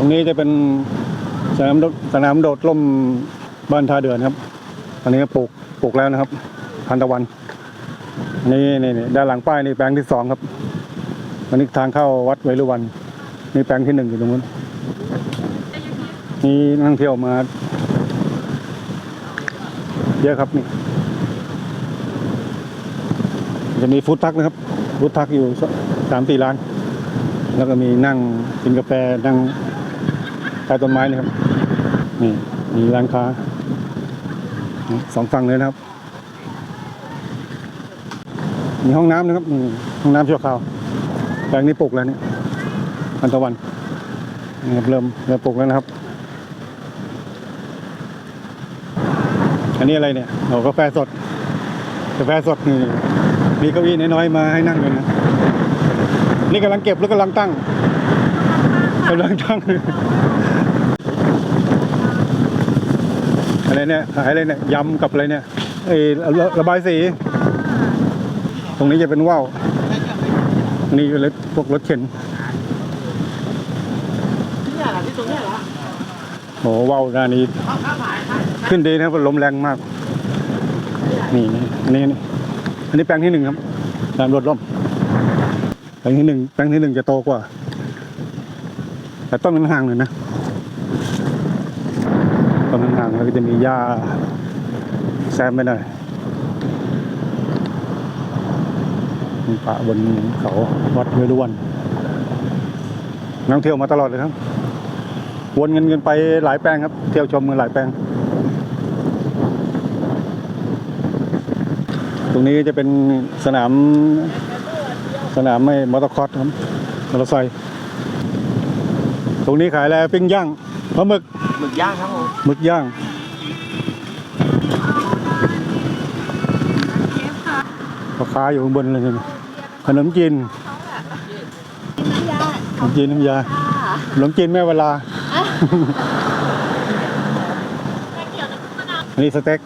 ตรงนี้จะเป็นสนามโดสนามโดดร่มบ้านท่าเดือนครับ ตอนนี้ปลูกปลูกแล้วนะครับพันตะวัน นี่นี่นี่ด้านหลังป้ายนี่แปลงที่สองครับอันนี้ทางเข้าวัดไวรุวันนี่แปลงที่หนึ่งอยู่ตรงนู้นนี่นักท่องเที่ยวมา เยอะครับนี่ จะมีฟู้ดทักนะครับฟู้ดทักอยู่สสามสี่ร้าน แล้วก็มีนั่งกินกาแฟนั่ง ใต้ต้นไม้นะครับ นี่มีร้านค้าสองฝั่งเลยนะครับ มีห้องน้ำนะครับห้องน้ำชั่วคราวแปลงนี้ปลูกแล้วเนี่ยอันตะวันนี่เริ่มเริ่มปลูกแล้วนะครับ อันนี้อะไรเนี่ยโอ้กาแฟสดกาแฟสดนี่มีเก้าอี้น้อยๆมาให้นั่งเลยนะ นี่กำลังเก็บแล้วกำลังตั้งกำลังตั้ง อะไรเนี่ยขายอะไรเนี่ยยำกับอะไรเนี่ยไอ้ระระบายสี ตรงนี้จะเป็นว่าวอันนี้เป็นรถพวกรถเข็นเนี่ยเหรอที่ตรงเนี้ยเหรอโอ้ว่าวด้านนี้เอาข้าวหมายขึ้นดีนะครับลมแรงมาก นี่นี่อันนี้นี่อันนี้แปลงที่หนึ่งครับแปลงรถล่มแปลงที่หนึ่งแปลงที่หนึ่งจะโตกว่า แต่ต้นมันห่างหน่อยนะต้นมันห่างแล้วก็จะมีหญ้าแซมไปหน่อยมีป่าบนเขาวัดเวรุวันนักเที่ยวมาตลอดเลยครับ วนกันกันไปหลายแปลงครับ เที่ยวชมกันหลายแปลง ตรงนี้จะเป็นสนาม สนามไม่มอเตอร์คอร์สครับมอเตอร์ไซค์ตรงนี้ขายอะไรปิ้งย่าง ปลาหมึกหมึกย่างครับผมหมึกย่างพ่อค้าอยู่ข้างบนเลยนี่ขนมจีนขนมจีนน้ำยาขนมจีนแม่เวลาอันนี้สเต็ก